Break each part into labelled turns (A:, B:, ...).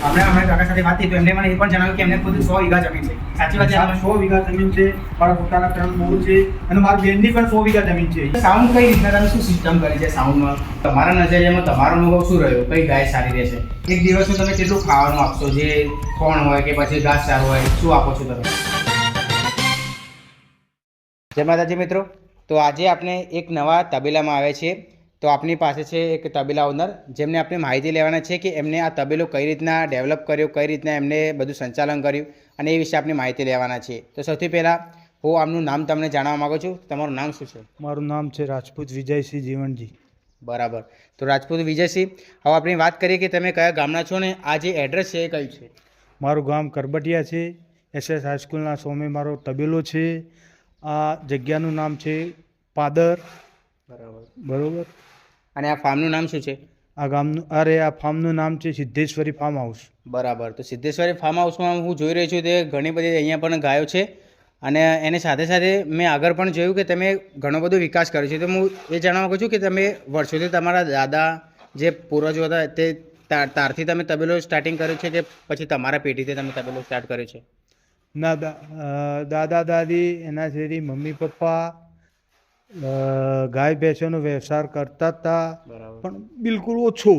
A: આપણે અમે કાકા સાથે વાત થઈ તો એમને મને એ પણ જણાવ્યું કે એમને ખુદ સો વીઘા જમીન છે. સાચી વાત છે
B: સો વીઘા જમીન છે મારા પોતાના ત્રણ બોર છે અને મારા બેનની પણ સો વીઘા જમીન છે.
A: સાઉન્ડ કઈ રીતના તમે શું સિસ્ટમ કરી છે સાઉન્ડમાં? તમારા નજરિયામાં તમારો અનુભવ શું રહ્યો? કઈ ગાય સારી રહેશે? એક દિવસનું તમે કેટલું ખાવાનું આપશો? જે કોણ હોય કે પછી ઘાસચારો હોય શું આપો છો તમે? જય માતાજી મિત્રો. તો આજે આપણે એક નવા તબેલામાં આવે છીએ. તો આપની પાસે છે એક તબેલા ઓનર જેમને આપણે માહિતી લેવાના છે કે એમને આ તબેલો કઈ રીતના ડેવલપ કર્યો કઈ રીતના એમને બધું સંચાલન કર્યું અને એ વિશે આપણે માહિતી લેવાના છે. તો સૌથી પહેલાં હું આમનું નામ તમને જાણવા માગું છું. તમારું નામ શું છે?
B: મારું નામ છે રાજપૂત વિજયસિંહ જીવનજી.
A: બરાબર. તો રાજપૂત વિજયસિંહ હવે આપણે વાત કરીએ કે તમે કયા ગામના છો ને આ જે એડ્રેસ છે એ કયું છે?
B: મારું ગામ કરબટિયા છે. એસએસ હાઈસ્કૂલના સ્વામે મારો તબેલો છે. આ જગ્યાનું નામ છે પાદર.
A: બરાબર.
B: બરોબર?
A: અને આ ફાર્મનું નામ શું છે?
B: આ ગામનું અરે આ ફાર્મનું નામ છે સિદ્ધેશ્વરી ફાર્મ હાઉસ.
A: બરાબર. તો સિદ્ધેશ્વરી ફાર્મ હાઉસમાં હું જોઈ રહ્યો છું તે ઘણી બધી અહીંયા પણ ગાયો છે. અને એની સાથે સાથે મેં આગળ પણ જોયું કે તમે ઘણો બધો વિકાસ કર્યો છે. તો હું એ જાણવા માગું છું કે તમે વર્ષોથી તમારા દાદા જે પૂર્વજો હતા તે તાર- તારથી તમે તબેલો સ્ટાર્ટિંગ કર્યો છે કે પછી તમારા પેઢીથી તમે તબેલો સ્ટાર્ટ કર્યો છે?
B: ના દાદા દાદી એના શેરી મમ્મી પપ્પા ગાય ભેંસોનો વ્યવસાય કરતા હતા પણ બિલકુલ ઓછો.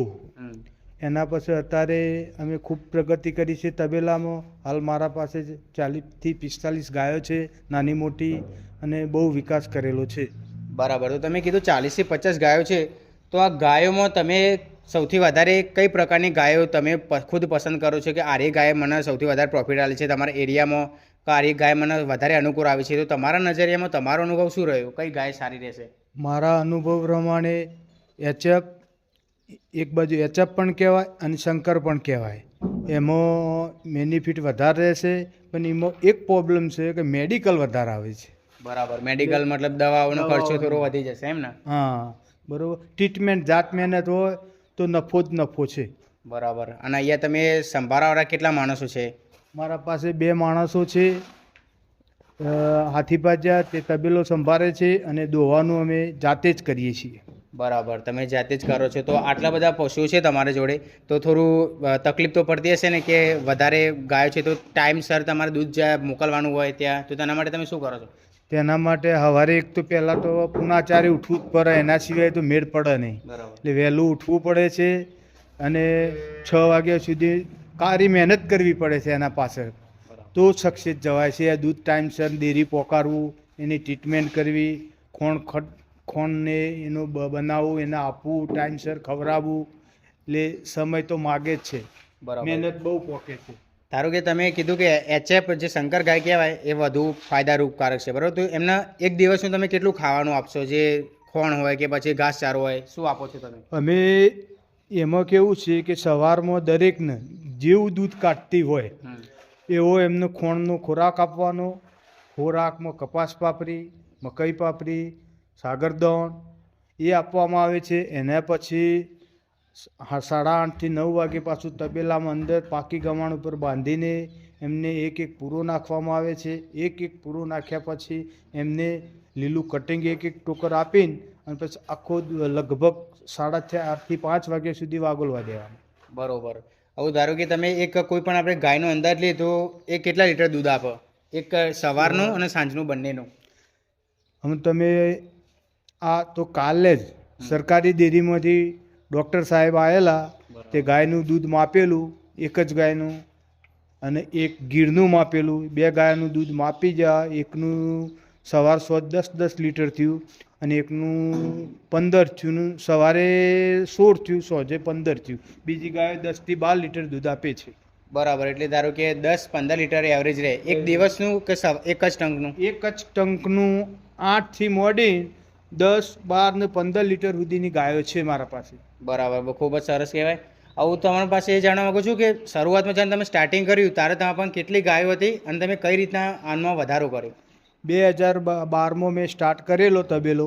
B: એના પછી અત્યારે અમે ખૂબ પ્રગતિ કરી છે તબેલામાં. હાલ મારા પાસે ચાલીસથી પિસ્તાલીસ ગાયો છે નાની મોટી અને બહુ વિકાસ કરેલો છે.
A: બરાબર. તો તમે કીધું ચાલીસથી પચાસ ગાયો છે. તો આ ગાયોમાં તમે સૌથી વધારે કઈ પ્રકારની ગાયો તમે ખુદ પસંદ કરો છો? કે આરે ગાય મને સૌથી વધારે પ્રોફિટ આવે છે તમારા એરિયામાં કે આરી ગાય મને વધારે અનુકૂળ આવી છે તો તમારા નજરિયામાં તમારો અનુભવ શું રહ્યો? કઈ ગાય સારી રહેશે?
B: મારા અનુભવ પ્રમાણે એચએફ એક બાજુ એચએફ પણ કહેવાય અને શંકર પણ કહેવાય. એમાં બેનિફિટ વધારે રહેશે પણ એમાં એક પ્રોબ્લેમ છે કે મેડિકલ વધારે આવે છે.
A: બરાબર મેડિકલ મતલબ દવાઓનો ખર્ચો થોડો વધી જશે એમ ને?
B: હા બરાબર. ટ્રીટમેન્ટ જાત મહેનત હોય તો નફો જ નફો છે.
A: બરાબર. અને અહીંયા તમે સંભાળાવાળા કેટલા માણસો છે?
B: મારા પાસે બે માણસો છે. અ, હાથીપાજા તે તબેલો સંભાળે છે અને દોવાનું અમે જાતે જ કરીએ છીએ.
A: બરાબર તમે જાતે જ કરો છો. તો આટલા બધા પશુઓ છે તમારા જોડે? તો થોડું તકલીફ તો પડતી હશે ને કે વધારે ગાયો છે તો ટાઈમસર તમારે દૂધ જ્યાં મોકલવાનું હોય ત્યાં તો તેના માટે તમે શું કરો છો?
B: તેના માટે સવારે એક તો પહેલાં તો પુનાચારે ઉઠવું જ પડે એના સિવાય તો મેળ પડે નહીં.
A: બરાબર.
B: એટલે વહેલું ઉઠવું પડે છે અને છ વાગ્યા સુધી કારી મહેનત કરવી પડે છે એના પાછળ. તો સક્સેસ જવાય છે. દૂધ ટાઈમસર ડેરી પોકારવું એની ટ્રીટમેન્ટ કરવી ખોણ ખોણને એનું બ- બનાવવું એને આપવું ટાઈમસર ખવડાવવું એટલે સમય તો માગે જ છે. મહેનત બહુ પોકે છે.
A: ધારો કે તમે કીધું કે એચએફ જે શંકર ગાય કહેવાય એ વધુ ફાયદારૂપકારક છે. બરાબર તો એમના એક દિવસનું તમે કેટલું ખાવાનું આપશો? જે ખોણ હોય કે પછી ઘાસચારો હોય શું આપો છો તમે?
B: અમે એમાં કેવું છે કે સવારમાં દરેકને જેવું દૂધ કાઢતી હોય એવો એમને ખોણનો ખોરાક આપવાનો. ખોરાકમાં કપાસ પાપરી મકઈ પાપરી સાગરદોણ એ આપવામાં આવે છે. એના પછી સાડા આઠથી નવ વાગે પાછું તબેલામાં અંદર પાકી ગમાણ ઉપર બાંધીને એમને એક એક પૂરો નાખવામાં આવે છે. એક એક પૂરો નાખ્યા પછી એમને લીલું કટિંગ એક એક ટોકર આપીને અને પછી આખો લગભગ સાડા ચારથી પાંચ વાગ્યા સુધી વાગોલવા દેવાનું.
A: બરોબર. હવે ધારો કે તમે એક કોઈ પણ આપણે ગાયનો અંદાજ લઈએ તો એ કેટલા લીટર દૂધ આપો? એક સવારનું અને સાંજનું બંનેનું.
B: હવે તમે આ તો કાલે જ સરકારી ડેરીમાંથી ડૉક્ટર સાહેબ આવેલા તે ગાયનું દૂધ માપેલું એક જ ગાયનું અને એક ગીરનું માપેલું. બે ગાયનું દૂધ માપી જા એકનું સવાર સો દસ દસ લીટર થયું. અને એકનું પંદર થયું સવારે સોળ થયું સોજે પંદર થયું. બીજી ગાય દસથી બાર લીટર દૂધ આપે છે.
A: બરાબર એટલે ધારો કે દસ પંદર લીટર એવરેજ રહે. એક દિવસનું કે એક જ ટંકનું?
B: એક જ ટંકનું આઠથી મોડી દસ બાર ને પંદર લીટર સુધીની ગાયો છે મારા પાસે.
A: બરાબર ખૂબ જ સરસ કહેવાય. આવું તમારી પાસે એ જાણવા માગું છું કે શરૂઆતમાં જ્યારે તમે સ્ટાર્ટિંગ કર્યું ત્યારે તમારા પણ કેટલી ગાયો હતી અને તમે કઈ રીતના આનમાં વધારો કર્યો?
B: બે હજાર બારમાં મેં સ્ટાર્ટ કરેલો તબેલો.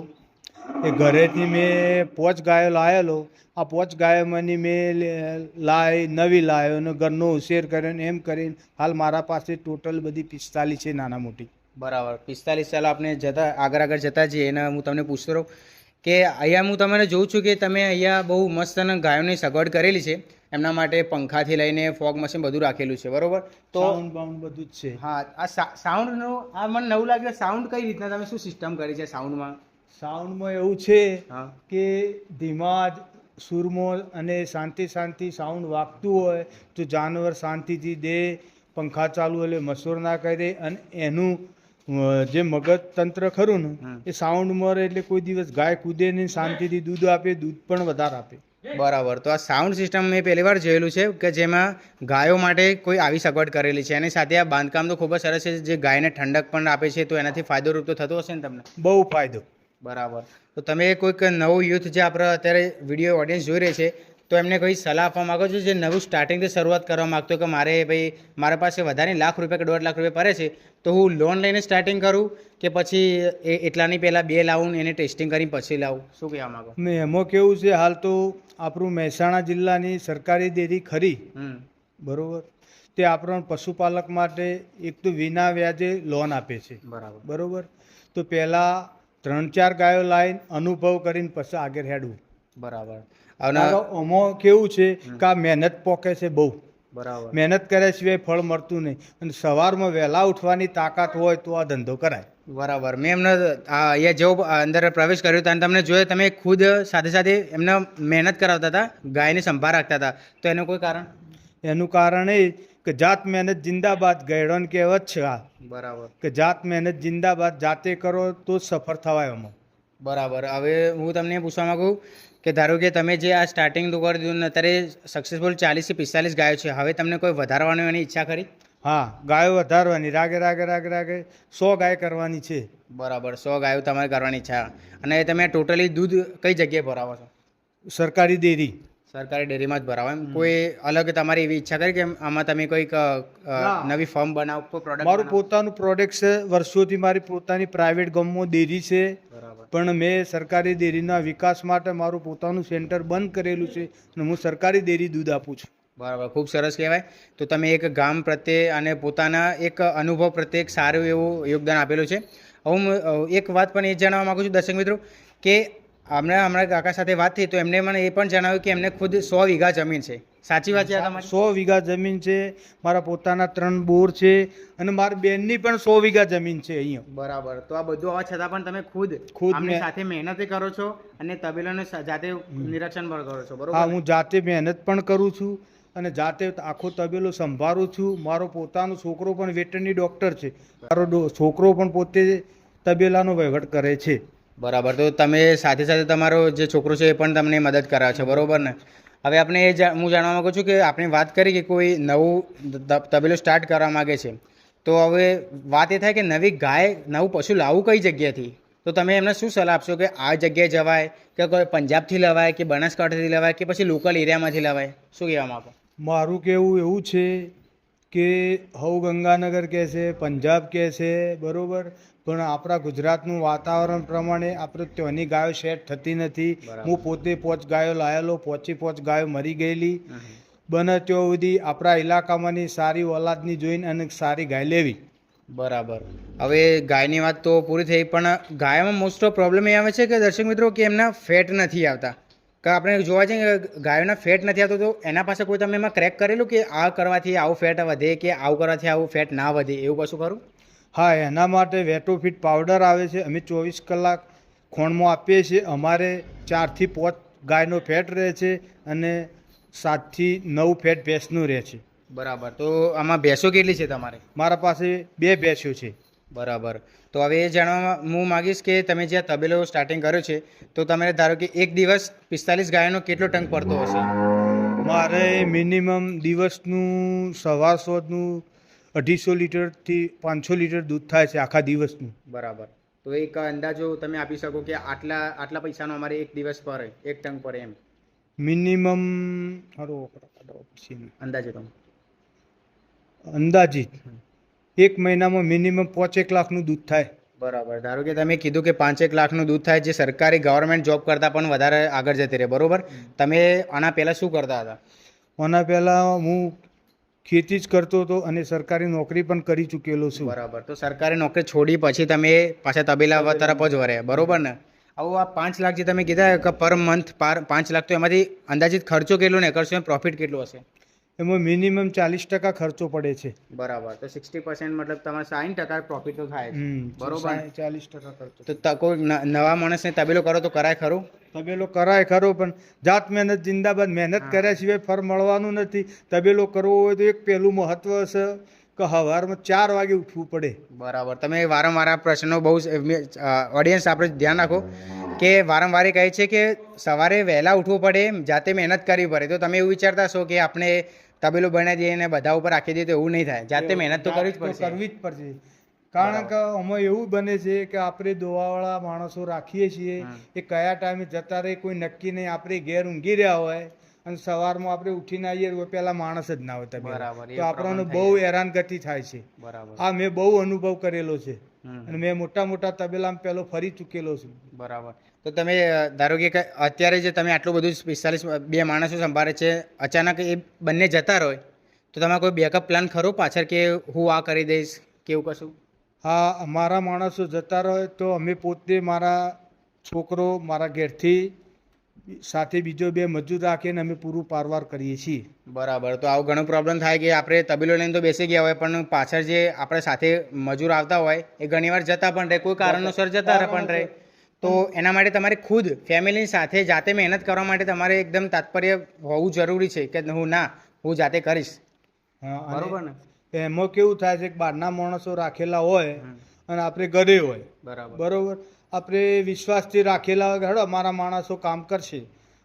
B: એ ઘરેથી મેં પોચ ગાયો લાવેલો આ પોચ ગાયોમાંની મેં લાવી નવી લાવ્યો અને ઘરનો ઉછેર કર્યો એમ કરીને હાલ મારા પાસે ટોટલ બધી પિસ્તાલીસ છે નાના મોટી.
A: બરાબર. પિસ્તાલીસ સાલ આપણે જતા, આગળ આગળ જતા જઈએ એના હું તમને પૂછતો રહું કે અહીંયા હું તમને જોઉં છું કે તમે અહીંયા બહુ મસ્ત અને ગાયોની સગવડ કરેલી છે. એમના માટે પંખાથી લઈને ફોગ મશીન બધું રાખેલું છે બરોબર? તો
B: સાઉન્ડ બાઉન્ડ બધું જ છે.
A: હા આ સાઉન્ડનો આ મને નવું લાગ્યું સાઉન્ડ કઈ રીતના? તમે શું સિસ્ટમ કરી છે સાઉન્ડમાં
B: સાઉન્ડમાં એવું છે
A: હા.
B: કે ધીમા સુરમાં અને શાંતિ શાંતિ સાઉન્ડ વાગતું હોય તો જાનવર શાંતિથી દે પંખા ચાલુ એટલે મસૂર ના કરી દે અને એનું જે મગજ તંત્ર ખરું ને એ સાઉન્ડ મરે એટલે કોઈ દિવસ ગાય કૂદે નહીં શાંતિથી દૂધ આપે દૂધ પણ વધારે આપે.
A: બરાબર. તો આ સાઉન્ડ સિસ્ટમ મેં પહેલી વાર જોયેલું છે કે જેમાં ગાયો માટે કોઈ આવી સગવડ કરેલી છે. એની સાથે આ બાંધકામ તો ખૂબ જ સરસ છે. જે ગાયને ઠંડક પણ આપે છે તો એનાથી ફાયદોરૂપ તો થતો હશે ને તમને?
B: બહુ ફાયદો.
A: બરાબર. તો તમે કોઈક નવું યુથ જે આપણે અત્યારે વીડિયો ઓડિયન્સ જોઈ રહે છે તો એમને કોઈ સલાહ આપવા માગો છો? જે નવું સ્ટાર્ટિંગથી શરૂઆત કરવા માગતો કે મારે ભાઈ મારા પાસે વધારે લાખ રૂપિયા કે દોઢ લાખ રૂપિયા પડે છે તો હું લોન લઈને સ્ટાર્ટિંગ કરું કે પછી એ એટલાની પહેલાં બે લાવું એને ટેસ્ટિંગ કરીને પછી લાવું? શું કહેવા માગો?
B: ને એમાં કેવું છે હાલ તો આપણું મહેસાણા જિલ્લાની સરકારી ડેરી ખરી. બરોબર? તે આપણને પશુપાલક માટે એક તો વિના વ્યાજે લોન આપે છે.
A: બરાબર.
B: બરોબર? તો પહેલાં ત્રણ ચાર ગાયો લાઈન અનુભવ કરીને પછી આગળ હેડવું.
A: બરાબર. અને
B: આમાં કેવું છે કે આ મહેનત પોકે છે બહુ.
A: બરાબર.
B: મહેનત કર્યા સિવાય ફળ મળતું નહીં. અને સવારમાં વહેલા ઉઠવાની તાકાત હોય તો આ ધંધો કરાય.
A: બરાબર. મેં એમને આ અહીંયા જેવો અંદર પ્રવેશ કર્યો ત્યારે તમને જોયો તમે ખુદ સાથે સાથે એમને મહેનત કરાવતા હતા ગાયની સંભાળ રાખતા હતા. તો એનું કોઈ કારણ?
B: એનું કારણ એ કે જાત મહેનત જિંદાબાદ ગયડોન કહેવત છે આ.
A: બરાબર.
B: કે જાત મહેનત જિંદાબાદ જાતે કરો તો સફળ થવાય એમાં
A: બરાબર. હવે હું તમને પૂછવા માંગુ કે ધારો કે તમે જે આ સ્ટાર્ટિંગ તો કરી દીધું ને અત્યારે સક્સેસફુલ ચાલીસથી પિસ્તાલીસ ગાયો છે હવે તમને કોઈ વધારવાની એની ઈચ્છા ખરી?
B: હા ગાયો વધારવાની. રાગે રાગે રાગે રાગે સો ગાય કરવાની છે.
A: બરાબર સો ગાયો તમારે કરવાની ઈચ્છા. અને તમે ટોટલી દૂધ કઈ જગ્યાએ ભરાવો છો?
B: સરકારી ડેરી.
A: સરકારી ડેરીમાં જ ભરાવો એમ. કોઈ અલગ તમારી એવી ઈચ્છા કરી કે આમાં તમે કોઈક. નવી ફર્મ બનાવો કોઈ પ્રોડક્ટ
B: મારું પોતાનું પ્રોડક્ટ છે વર્ષોથી મારી પોતાની પ્રાઇવેટ ગમો ડેરી છે. પણ મેં સરકારી ડેરીના વિકાસ માટે મારું પોતાનું સેન્ટર બંધ કરેલું છે અને હું સરકારી ડેરી દૂધ આપું છું.
A: બરાબર. ખૂબ સરસ કહેવાય. તો તમે એક ગામ પ્રત્યે અને પોતાના એક અનુભવ પ્રત્યે એક સારું એવું યોગદાન આપેલું છે. હું એક વાત પણ એ જણાવવા માગું છું દર્શક મિત્રો કે હમણાં હમણાં કાકા સાથે વાત થઈ તો એમને મને એ પણ જણાવ્યું કે એમને ખુદ સો વીઘા જમીન છે. સાચી વાત છે તમારી?
B: સો વીઘા જમીન છે મારા પોતાના ત્રણ બોર છે અને મારી બેનની પણ સો વીઘા જમીન છે અહીંયા.
A: બરાબર. તો આ બધું હોવા છતાં પણ તમે ખુદ
B: ખુદ
A: સાથે મહેનત કરો છો અને તબેલાને જાતે નિરીક્ષણ પણ કરો છો
B: હા હું જાતે મહેનત પણ કરું છું અને જાતે આખો તબેલો સંભાળું છું. મારો પોતાનો છોકરો પણ વેટરની ડૉક્ટર છે. મારો છોકરો પણ પોતે તબેલાનો વહીવટ કરે છે.
A: બરાબર. તો તમે સાથે સાથે તમારો જે છોકરો છે એ પણ તમને મદદ કરાવે છે, બરાબર ને? હવે આપણે એ હું જાણવા માંગુ છું કે આપણે વાત કરી કે કોઈ નવું તબેલો સ્ટાર્ટ કરવા માગે છે. તો હવે વાત એ થાય કે નવી ગાય, નવું પશુ લાવવું કઈ જગ્યાથી તો તમે એમને શું સલાહ આપશો કે આ જગ્યાએ જવાય કે કોઈ પંજાબથી લવાય કે બનાસકાંઠાથી લવાય કે પછી લોકલ એરિયામાંથી લવાય? શું કહેવા માંગો?
B: મારું કહેવું એવું છે કે હવ ગંગાનગર કહે છે પંજાબ કહે છે બરોબર? પણ આપણા ગુજરાતનું વાતાવરણ પ્રમાણે આપણે ત્યાંની ગાયો સેટ થતી નથી. હું પોતે પોચ ગાયો લાયેલો પોચી પોચ ગાયો મરી ગયેલી. બને ત્યાં સુધી આપણા ઇલાકામાંની સારી ઓલાદની જોઈને અને સારી ગાય લેવી.
A: બરાબર. હવે ગાયની વાત તો પૂરી થઈ પણ ગાયમાં મોસ્ટ ઓફ પ્રોબ્લેમ એ આવે છે કે દર્શક મિત્રો કે એમના ફેટ નથી આવતા? કે આપણે જોવા જઈએ કે ગાયોના ફેટ નથી આવતો તો એના પાસે કોઈ તમે એમાં ક્રેક કરેલું કે આ કરવાથી આવું ફેટ વધે કે આવું કરવાથી આવું ફેટ ના વધે? એવું કશું ખરું?
B: હા એના માટે વેટોફિટ પાવડર આવે છે. અમે ચોવીસ કલાક ખોણમાં આપીએ છીએ. અમારે ચારથી પાંચ ગાયનો ફેટ રહે છે અને સાતથી નવ ફેટ ભેંસનું રહે છે.
A: બરાબર. તો આમાં ભેંસો કેટલી છે તમારે?
B: મારા પાસે બે ભેંસો છે.
A: બરાબર. તો હવે એ જાણવા હું માગીશ કે તમે જ્યાં તબેલો સ્ટાર્ટિંગ કર્યો છે તો તમે ધારો કે એક દિવસ પિસ્તાલીસ ગાયનો કેટલો ટંક પડતો હશે?
B: મારે મિનિમમ દિવસનું સવાર સોદનું અઢીસો લીટરથી પાંચસો લીટર દૂધ થાય છે આખા દિવસનું.
A: બરાબર. તો એક અંદાજો તમે આપી શકો કે આટલા આટલા પૈસાનો અમારે એક દિવસ પર એક ટંક પર એમ.
B: મિનિમમ
A: અંદાજે તમે.
B: અંદાજિત. એક મહિનામાં મિનિમમ પાંચેક લાખનું દૂધ થાય.
A: બરાબર. ધારો કે તમે કીધું કે પાંચેક લાખનું દૂધ થાય જે સરકારી ગવર્મેન્ટ જોબ કરતાં પણ વધારે આગળ જતી રહે. બરાબર? તમે આના પહેલાં શું કરતા હતા?
B: આના પહેલાં હું ખેતી જ કરતો હતો અને સરકારી નોકરી પણ કરી ચૂકેલો છું.
A: બરાબર. તો સરકારી નોકરી છોડી પછી તમે પાછા તબેલા તરફ જ વળ્યા. બરોબર ને? આવું આ પાંચ લાખ જે તમે કીધા કે પર મંથ પાંચ લાખ તો એમાંથી અંદાજિત ખર્ચો કેટલો ને કરશો પ્રોફિટ કેટલો હશે?
B: એમાં મિનિમમ ચાલીસ ટકા ખર્ચો પડે છે.
A: બરાબર. તો સિક્સટી પર્સન્ટ મતલબ તમારે સાઈઠ ટકા પ્રોફિટ તો થાય. બરોબર
B: ચાલીસ ટકા ખર્ચો
A: તો કોઈ નવા માણસને તબેલો કરો તો કરાય ખરું?
B: તબેલો કરાય ખરો પણ જાત મહેનત જિંદાબાદ મહેનત કર્યા સિવાય ફર મળવાનું નથી. તબેલો કરવો હોય તો એક પહેલું મહત્વ છે કે સવારમાં ચાર વાગે ઉઠવું પડે.
A: બરાબર. તમે વારંવાર આ પ્રશ્નો બહુ ઓડિયન્સ આપણે ધ્યાન રાખો કે વારંવાર કહે છે કે સવારે વહેલા ઉઠવું પડે જાતે મહેનત કરવી પડે. તો તમે એવું વિચારતા છો કે આપણે તબેલો બનાવી જઈએ અને બધા ઉપર રાખી દઈએ તો એવું નહીં થાય. જાતે મહેનત તો કરવી જ પડશે.
B: કરવી જ પડશે. કારણ કે અમે એવું બને છે કે આપણે દોવાવાળા માણસો રાખીએ છીએ. એ કયા ટાઈમે જતા રહે કોઈ નક્કી નહીં આપણે ઘેર ઊંઘી રહ્યા હોય અને સવારમાં આપણે ઉઠીને આવીએ તો પેલા માણસ જ ના હોય
A: તમે
B: તો આપણને બહુ હેરાનગતિ થાય છે. આ મેં બહુ અનુભવ કરેલો છે. અને મેં મોટા મોટા તબેલામાં પહેલો ફરી ચૂકેલો છું.
A: બરાબર. તો તમે ધારો કે અત્યારે જે તમે આટલું બધું પિસ્તાલીસ બે માણસો સંભાળે છે અચાનક એ બંને જતા રહે તો તમારે કોઈ બેકઅપ પ્લાન ખરો પાછળ કે હું આ કરી દઈશ કેવું કશું?
B: હા અમારા માણસો જતા રહે તો અમે પોતે મારા છોકરો મારા ઘેરથી સાથે બીજો બે મજૂર રાખીને અમે પૂરું પારવાર કરીએ છીએ.
A: બરાબર. તો આવું ઘણો પ્રોબ્લેમ થાય કે આપણે તબીલો લઈને તો બેસી ગયા હોય પણ પાછળ જે આપણે સાથે મજૂર આવતા હોય એ ઘણીવાર જતા પણ રહે. કોઈ કારણોસર જતા રહે પણ રહે. તો એના માટે તમારે ખુદ ફેમિલી સાથે જાતે મહેનત કરવા માટે તમારે એકદમ તાત્પર્ય હોવું જરૂરી છે કે હું ના હું જાતે કરીશ.
B: હા, અને
A: ને?
B: એમાં કેવું થાય છે કે બહારના માણસો રાખેલા હોય અને આપણે ઘરે હોય.
A: બરાબર.
B: બરોબર? આપણે વિશ્વાસથી રાખેલા હેડો અમારા માણસો કામ કરશે.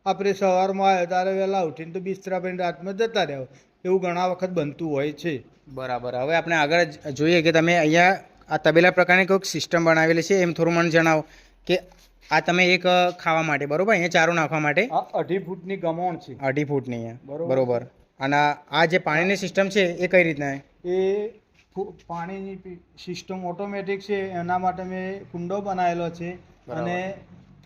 B: આપણે સવારમાં આવ્યો ત્યારે વહેલા ઉઠીને તો બિસ્તરા પડીને રાતમાં જતા રહ્યો એવું ઘણા વખત બનતું હોય છે.
A: બરાબર. હવે આપણે આગળ જોઈએ કે તમે અહીંયા આ તબેલા પ્રકારની કોઈક સિસ્ટમ બનાવેલી છે એમ થોડું મને જણાવો કે આ તમે એક ખાવા માટે બરોબર? અહીંયા ચારો નાખવા માટે?
B: અઢી ફૂટની ગમણ છે.
A: અઢી ફૂટની અહીંયા.
B: બરોબર.
A: અને આ જે પાણીની સિસ્ટમ છે એ કઈ રીતના
B: એ પાણીની સિસ્ટમ ઓટોમેટિક છે એના માટે મેં કુંડો બનાવેલો છે અને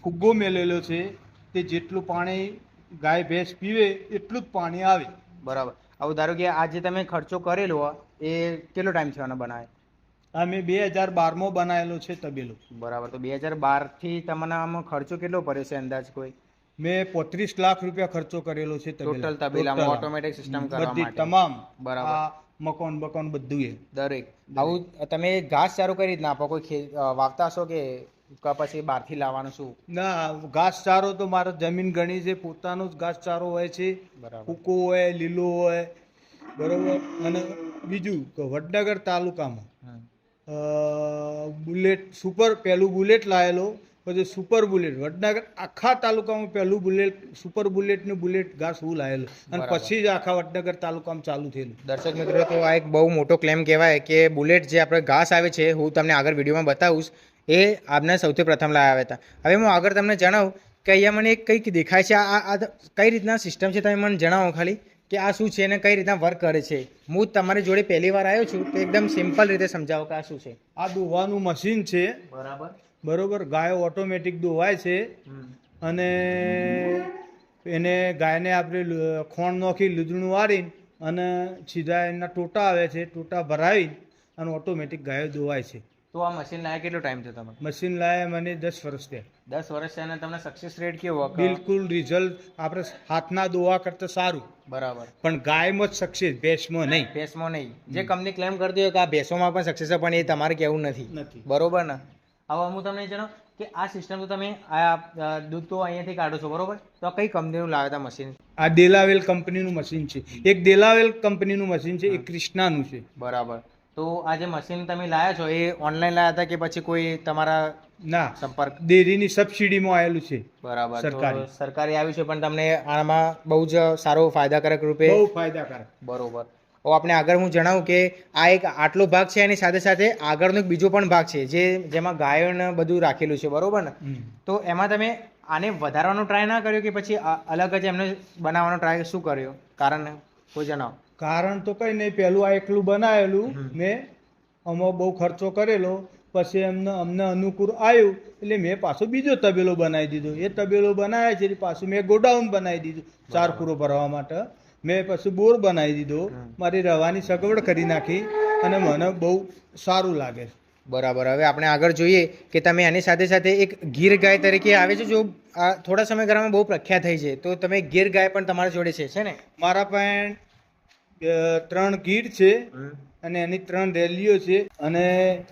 B: ફુગ્ગો મેલેલો છે તે જેટલું પાણી ગાય ભેંસ પીવે એટલું જ પાણી આવે.
A: બરાબર. હવે ધારો કે આ જે તમે ખર્ચો કરેલો એ કેટલો ટાઈમ થવાનો બનાવે?
B: આ મેં બે હજાર બારમાં બનાવેલો છે તબેલો.
A: બરાબર. તો બે હજાર બારથી તમને આમાં ખર્ચો કેટલો પડ્યો છે અંદાજ કોઈ?
B: મેં પોત્રીસ લાખ રૂપિયા ખર્ચો કરેલો છે
A: ટોટલ તબેલામાં ઓટોમેટિક સિસ્ટમ કરવા માટે.
B: તમામ.
A: બરાબર.
B: મકાન બકાન બધું એ.
A: દરેક. આવું તમે ઘાસ ચારો કરી રીતના આપો કોઈ વાવતા હશો કે કા પછી બહારથી લાવવાનું શું?
B: ના ઘાસ ચારો તો મારો જમીન ઘણી છે પોતાનો જ ઘાસ ચારો હોય છે.
A: બરાબર.
B: સૂકો હોય લીલો હોય બરોબર? અને બીજું કે વડનગર તાલુકામાં બુલેટ સુપર પહેલું બુલેટ લાવેલો પછી સુપર બુલેટ વડનગર આખા તાલુકામાં પહેલું બુલેટ સુપર બુલેટનું બુલેટ ઘાસ હું લાવેલું અને પછી જ આખા વડનગર તાલુકામાં ચાલુ થયેલું.
A: દર્શક મિત્રો તો આ એક બહુ મોટો ક્લેમ કહેવાય કે બુલેટ જે આપણે ઘાસ આવે છે હું તમને આગળ વિડીયોમાં બતાવીશ એ આપને સૌથી પ્રથમ લાવ્યા હતા. હવે હું આગળ તમને જણાવું કે અહીંયા મને એક કંઈક દેખાય છે. આ કઈ રીતના સિસ્ટમ છે તમે મને જણાવો ખાલી. કે આ શું છે અને કઈ રીતના વર્ક કરે છે? હું તમારી જોડે પહેલી વાર આવ્યો છું તો એકદમ સિમ્પલ રીતે સમજાવો કે આ શું છે.
B: આ દોવાનું મશીન છે.
A: બરાબર.
B: બરોબર ગાયો ઓટોમેટિક દોવાય છે. અને એને ગાયને આપણે ખોણ નોખી લીધું વાળીને અને સીધા એના ટોટા આવે છે ટોટા ભરાવી અને ઓટોમેટિક ગાયો દોવાય છે.
A: તો આ મશીન લાયા કેટલો ટાઈમ થયો તમે
B: મશીન લાયા મને દસ વર્ષ થયા.
A: દસ વર્ષ છે અને તમને સક્સેસ રેટ કેવો
B: બિલકુલ રિઝલ્ટ આપણે હાથના દોવા કરતા સારું.
A: બરાબર.
B: પણ ગાયમાં જ સક્સેસ ભેંસમાં નહીં.
A: ભેંસમાં નહીં. જે કંપની ક્લેમ કરતી હોય કે આ ભેંસોમાં પણ સક્સેસ પણ એ તમારે કહેવું નથી.
B: નથી.
A: બરોબર ને? હવે હું તમને જણાવ કે આ સિસ્ટમ તો તમે આ દૂધ તો અહીંયાથી કાઢો છો બરોબર? તો આ કઈ કંપનીનું લાવ્યા મશીન
B: આ ડેલાવેલ કંપનીનું મશીન છે. એક ડેલાવેલ કંપનીનું મશીન છે એક ક્રિષ્નાનું છે.
A: બરાબર. તો આ જે મશીન તમે લાવ્યા છો એ ઓનલાઈન લાવ્યા હતા કે પછી કોઈ તમારા
B: ના.
A: સંપર્ક?
B: ડેરીની સબસિડીમાં આવેલું છે.
A: બરાબર.
B: સરકારી.
A: સરકારી આવ્યું છે પણ તમને આમાં બહુ જ સારો ફાયદાકારક રૂપે
B: બહુ ફાયદાકારક.
A: બરોબર. તો આપણે આગળ હું જણાવું કે આ એક આટલો ભાગ છે એની સાથે સાથે આગળનો એક બીજો પણ ભાગ છે જે જેમાં ગાયન બધું રાખેલું છે બરોબર ને? તો એમાં તમે આને વધારવાનો ટ્રાય ના કર્યો કે પછી અલગ જ એમને બનાવવાનો ટ્રાય શું કર્યો? કારણ કોઈ જણાવો.
B: કારણ તો કઈ નહીં પહેલું આ એકલું બનાવેલું મેં આમાં બહુ ખર્ચો કરેલો પછી એમને અમને અનુકૂળ આવ્યું એટલે મેં પાછો બીજો તબેલો બનાવી દીધો. એ તબેલો બનાવ્યા છે એટલે પાછું મેં ગોડાઉન બનાવી દીધું ચાર પૂરો ભરવા માટે. મેં પછી બોર બનાવી દીધો મારી રવાની સગવડ કરી નાખી અને મને બહુ સારું લાગે
A: બરાબર. હવે આપણે આગળ જોઈએ કે તમે આની સાથે સાથે એક ગીર ગાય તરીકે આવે છે જો આ થોડા સમયગાળામાં બહુ પ્રખ્યાત થઈ છે તો તમે ગીર ગાય પણ તમારા જોડે છે છે ને?
B: મારા અ, ત્રણ ગીર છે અને એની ત્રણ રેલીઓ છે. અને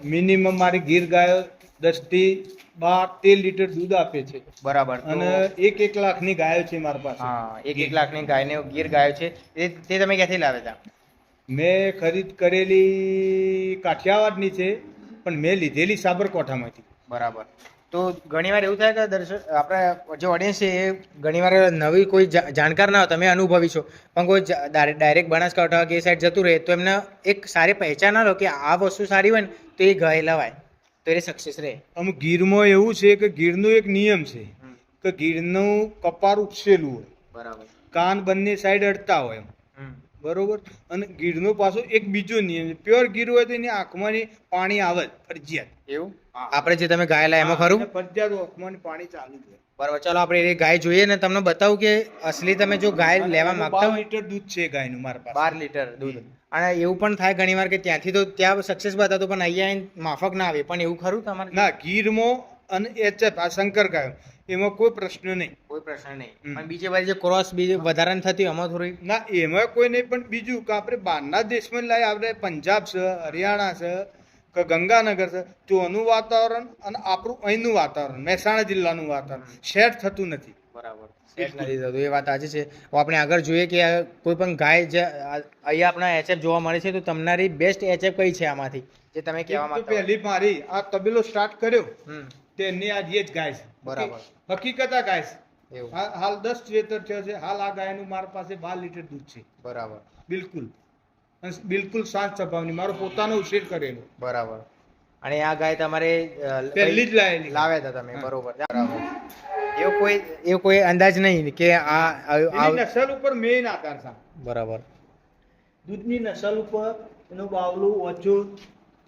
B: મિનિમમ મારી ગીર ગાયો દસથી બાર તેર લીટર દૂધ આપે છે.
A: બરાબર
B: અને એક એક લાખની ગાયો છે મારી પાસે.
A: હા એક એક લાખની ગાયને ગીર ગાયો છે. તે તમે ક્યાંથી લાવ્યા હતા
B: મેં ખરીદ કરેલી કાઠિયાવાડની છે પણ મેં લીધેલી સાબરકોઠામાંથી.
A: બરાબર. તો ઘણીવાર એવું થાય કે દર્શક આપણે જે ઓડિયન્સ છે એ ઘણીવાર નવી કોઈ જાણકાર ના હોય તમે અનુભવી છો. પણ કોઈ ડાયરેક્ટ બનાસકાંઠા કે એ સાઈડ જતું રહે તો એમને એક સારી પહેચાન ના લો કે આ વસ્તુ સારી હોય ને તો એ ગાય લવાય તો એ સક્સેસ રહે.
B: આમ ગીરમાં એવું છે કે ગીરનો એક નિયમ છે કે ગીરનું કપાર ઉપસેલું હોય.
A: બરાબર.
B: કાન બંને સાઈડ અડતા હોય એમ. બરોબર? અને ગીરનો પાછો એક બીજો નિયમ છે. પ્યોર ગીર હોય તો એની આંખમાંની પાણી આવે ફરજિયાત.
A: એવું? આપણે જે તમે ગાય લાયા એમાં ખરું?
B: ફરજિયાત આંખમાંથી પાણી ચાલુ છે.
A: બરાબર ચાલો આપણે એ ગાય જોઈએ ને તમને બતાવું કે અસલી તમે જો ગાય લેવા માંગતા હોય
B: લીટર દૂધ છે ગાયનું મારા પાસે.
A: બાર લીટર દૂધ. અને એવું પણ થાય ઘણીવાર કે ત્યાંથી તો ત્યાં સક્સેસ બતાવતો પણ અહીંયા માફક ના આવે. પણ એવું ખરું તમારે?
B: ના ગીરમાં અને એચએફ આ શંકર ગાયો. એમાં કોઈ પ્રશ્ન નહીં.
A: કોઈ પ્રશ્ન નહીં. પણ બીજી બાજુ જે ક્રોસ બીજી વધારે થતી એમાં થોડી
B: ના એમાં કોઈ નહીં પણ બીજું કે આપણે બહારના દેશમાં લાવી આપણે પંજાબ છે હરિયાણા છે કે ગંગાનગર છે ત્યાંનું વાતાવરણ અને આપણું અહીંનું વાતાવરણ મહેસાણા જિલ્લાનું વાતાવરણ. સેટ થતું નથી.
A: બરાબર. સેટ નથી થતું. એ વાત આજે છે. આપણે આગળ જોઈએ કે કોઈ પણ ગાય જે અહીંયા આપણા એચએફ જોવા મળે છે તો તમારી બેસ્ટ એચએફ કઈ છે આમાંથી? જે તમે કહેવા હોય?
B: પહેલી મારી આ તબેલો સ્ટાર્ટ કર્યો.
A: હમ.
B: તેની આ જે જ ગાય છે.
A: બરાબર.
B: હકીકત આ ગાય છે. હાલ દસ ચેતર થયો છે. હાલ આ ગાયનું મારા પાસે બાર લીટર દૂધ છે.
A: બરાબર.
B: બિલકુલ. બિલકુલ શાંત સ્વભાવની મારો પોતાનો ઉછેર કરેલો.
A: બરાબર. અને આ ગાય તમારે
B: પહેલી જ લાવેલી
A: લાવ્યા હતા તમે. બરોબર બરાબર. એવો કોઈ એવો કોઈ અંદાજ નહીં કે આ
B: નસલ ઉપર મેઇન આધાર છે.
A: બરાબર.
B: દૂધની નસલ ઉપર એનું બાવલું ઓચું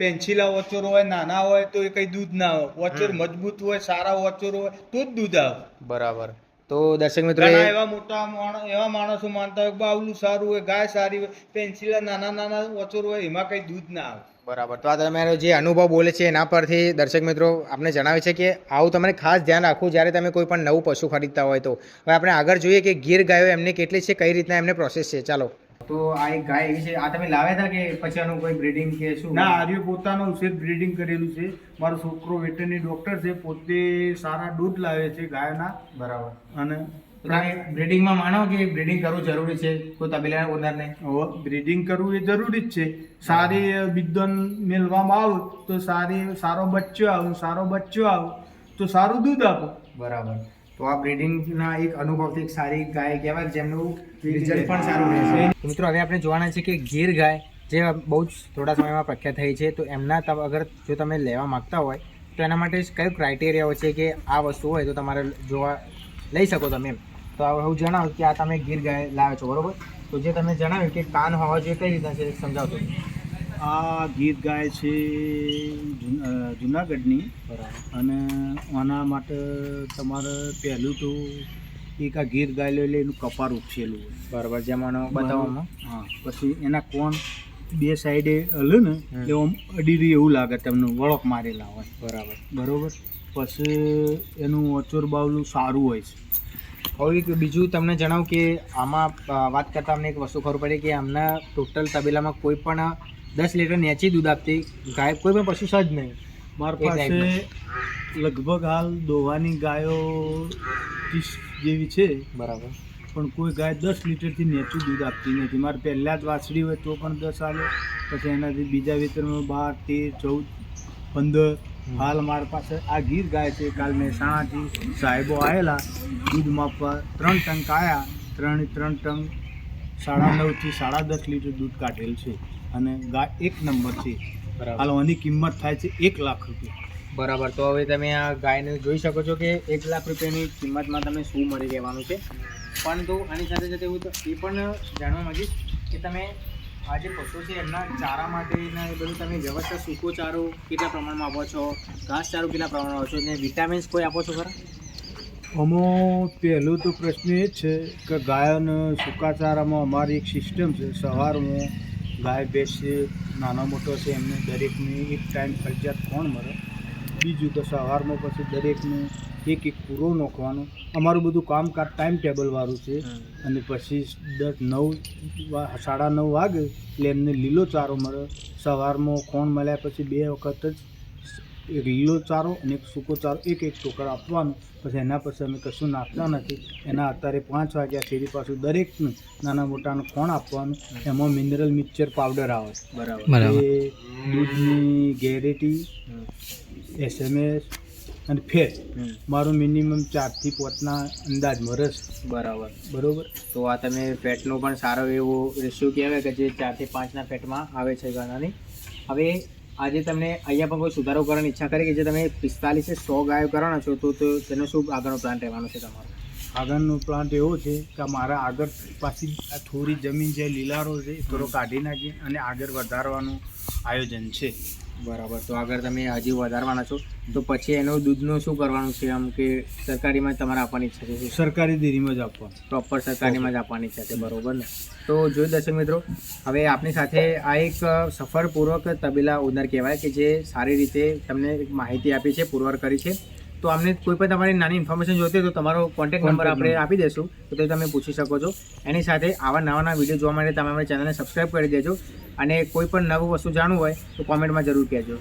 B: પેન્સિલા ઓચોર હોય નાના હોય તો એ કઈ દૂધ ના હોય. ઓચોર મજબૂત હોય સારા ઓચોર હોય તો જ દૂધ આવે.
A: બરાબર. તો દર્શક મિત્રો
B: એવા મોટા એવા માણસો માનતા હોય બાવલું સારું હોય ગાય સારી હોય પેન્સિલ નાના નાના ઓચોર હોય એમાં કઈ દૂધ ના આવે.
A: બરાબર. તો આ તમારો જે અનુભવ બોલે છે એના પરથી દર્શક મિત્રો આપણે જણાવે છે કે આવું તમારે ખાસ ધ્યાન રાખવું જ્યારે તમે કોઈ પણ નવું પશુ ખરીદતા હોય તો. હવે આપણે આગળ જોઈએ કે ગીર ગાયો એમને કેટલી છે કઈ રીતના એમને પ્રોસેસ છે. ચાલો. તો આ એક ગાય એવી છે આ તમે લાવ્યા હતા કે પછી આનું કોઈ બ્રીડિંગ કે શું?
B: ના આર્ય પોતાનો છે બ્રીડિંગ કરેલું છે. મારો છોકરો વેટરની ડોક્ટર છે પોતે સારા દૂધ લાવે છે ગાયના.
A: બરાબર.
B: અને
A: બ્રીડિંગમાં માનો કે બ્રીડિંગ કરવું જરૂરી છે કોઈ તબેલાના ઓનરને
B: બ્રીડિંગ કરવું એ જરૂરી જ છે. સારી બિદ્દન મેળવામાં આવું તો સારી સારો બચ્ચો આવું સારો બચ્ચો આવું તો સારું દૂધ આપો.
A: બરાબર. તો આ બ્રિડિંગના એક અનુભવથી એક સારી ગાય કહેવાય જેમનું રિઝલ્ટ પણ સારું રહેશે. મિત્રો હવે આપણે જોવાના છે કે ગીર ગાય જે બહુ જ થોડા સમયમાં પ્રખ્યાત થઈ છે તો એમના અગર જો તમે લેવા માગતા હોય તો એના માટે કયું ક્રાઇટેરિયા હોય છે કે આ વસ્તુ હોય તો તમારે જોવા લઈ શકો તમે એમ. તો હવે હું જણાવું કે આ તમે ગીર ગાય લાવ્યો છો બરોબર? તો જે તમે જણાવ્યું કે કાન હોવા જોઈએ કઈ રીતના છે સમજાવતો
B: આ ગીત ગાય છે જુનાગઢની.
A: બરાબર.
B: અને આના માટે તમારે પહેલું તો એક આ ગીત ગાયેલું એટલે એનું કપાર ઉપસેલું
A: બરાબર જેમાં બતાવવામાં
B: હા પછી એના કોણ બે સાઈડે હલે ને. એટલે આમ અડીરી એવું લાગે તમને વળોક મારેલા હોય.
A: બરાબર.
B: બરાબર? પછી એનું અચોર બાવલું સારું હોય છે.
A: હવે એક બીજું તમને જણાવું કે આમાં વાત કરતાં અમને એક વસ્તુ ખબર પડી કે આમના ટોટલ તબેલામાં કોઈ પણ દસ લીટર નેચી દૂધ આપતી. ગાય કોઈ પણ પશુ સજ નહીં.
B: મારી પાસે લગભગ હાલ દોવાની ગાયો ત્રીસ જેવી છે.
A: બરાબર.
B: પણ કોઈ ગાય દસ લીટરથી નેચું દૂધ આપતી નથી. મારે પહેલાં જ વાછડી હોય તો પણ દસ આવે પછી એનાથી બીજા વિતરણ બાર તેર ચૌદ પંદર. હાલ મારી પાસે આ ગીર ગાય છે. કાલ મહેસાણાથી સાહેબો આવેલા દૂધ માપવા. ત્રણ ટંક આવ્યા ત્રણ ત્રણ ટંક સાડા નવથી સાડા દસ લીટર દૂધ કાઢેલ છે. અને ગાય એક નંબર છે.
A: બરાબર.
B: આની કિંમત થાય છે એક લાખ રૂપિયા.
A: બરાબર તો હવે તમે આ ગાયને જોઈ શકો છો કે એક લાખ રૂપિયાની કિંમતમાં તમે શું મળી રહેવાનું છે. પરંતુ આની સાથે સાથે હું તો એ પણ જાણવા માગીશ કે તમે આ જે પશુ છે એમના ચારા માટેના એ બધું તમે વ્યવસ્થા સૂકો ચારો કેટલા પ્રમાણમાં આપો છો? ઘાસ ચારો કેટલા પ્રમાણમાં આપો છો? અને વિટામિન્સ કોઈ આપો છો ખરા?
B: અમો પહેલું તો પ્રશ્ન એ જ છે કે ગાયોને સૂકાચારામાં અમારી એક સિસ્ટમ છે સવારમાં ગાય ભેંસ છે નાનો મોટો છે એમને દરેકને એક ટાઈમ ફરજિયાત કોણ મળે? બીજું તો સવારમાં પછી દરેકને એક એક પૂરો નોખવાનો. અમારું બધું કામકાજ ટાઈમ ટેબલવાળું છે. અને પછી દસ નવ સાડા નવ વાગે એટલે એમને લીલો ચારો મળે. સવારમાં ખોણ મળ્યા પછી બે વખત જ એક લીલો ચારો અને એક સૂકો ચારો એક એક ટોકર આપવાનો. પછી એના પછી અમે કશું નાખતા નથી. એના અત્યારે પાંચ વાગ્યા સુધી પાછું દરેકને નાના મોટાનું ખોણ આપવાનું. એમાં મિનરલ મિક્સર પાવડર આવે.
A: બરાબર.
B: એ દૂધની ગેરેટી એસએમએસ અને ફેર. મારું મિનિમમ ચારથી પાંચના અંદાજમાં રસ
A: બરાબર.
B: બરોબર?
A: તો આ તમે ફેટનો પણ સારો એવો રેશિયો કહેવાય કે જે ચારથી પાંચના ફેટમાં આવે છે ગાનાની. હવે આજે તમને અહીંયા પણ કોઈ સુધારો કરવાની ઈચ્છા કરી કે જે તમે પિસ્તાલીસ સો ગાયો કરવાના છો, તો તેનો શું આગળનો પ્લાન રહેવાનો છે તમારો?
B: આગળનો પ્લાન્ટ એવો છે કે મારા આગળ પાછી આ થોડી જમીન જે લીલારો છે થોડો કાઢી નાખી અને આગળ વધારવાનું આયોજન છે.
A: બરાબર. તો આગળ તમે હજી વધારવાના છો. તો પછી એનું દૂધનું શું કરવાનું છે? આમ કે સરકારીમાં તમારે આપવાની ઈચ્છા છે
B: સરકારી ડેરીમાં જ આપવાનું.
A: પ્રોપર સરકારીમાં જ આપવાની ઈચ્છા છે બરોબર ને? તો જોઈ દર્શક મિત્રો હવે આપની સાથે આ એક સફળપૂર્વક તબેલા ઓનર કહેવાય કે જે સારી રીતે તમને માહિતી આપી છે પુરવાર કરી છે. તો અમને કોઈ પણ તમારી નાની ઇન્ફોર્મેશન જોઈતી હોય તો તમારો કોન્ટેક્ટ નંબર આપણે આપી દઈશું. તો તે તમે પૂછી શકો છો. એની સાથે આવા નવા નવા વીડિયો જોવા માટે તમે અમારી ચેનલને સબસ્ક્રાઈબ કરી દેજો. અને કોઈ પણ નવું વસ્તુ જાણવું હોય તો કોમેન્ટમાં જરૂર કહેજો.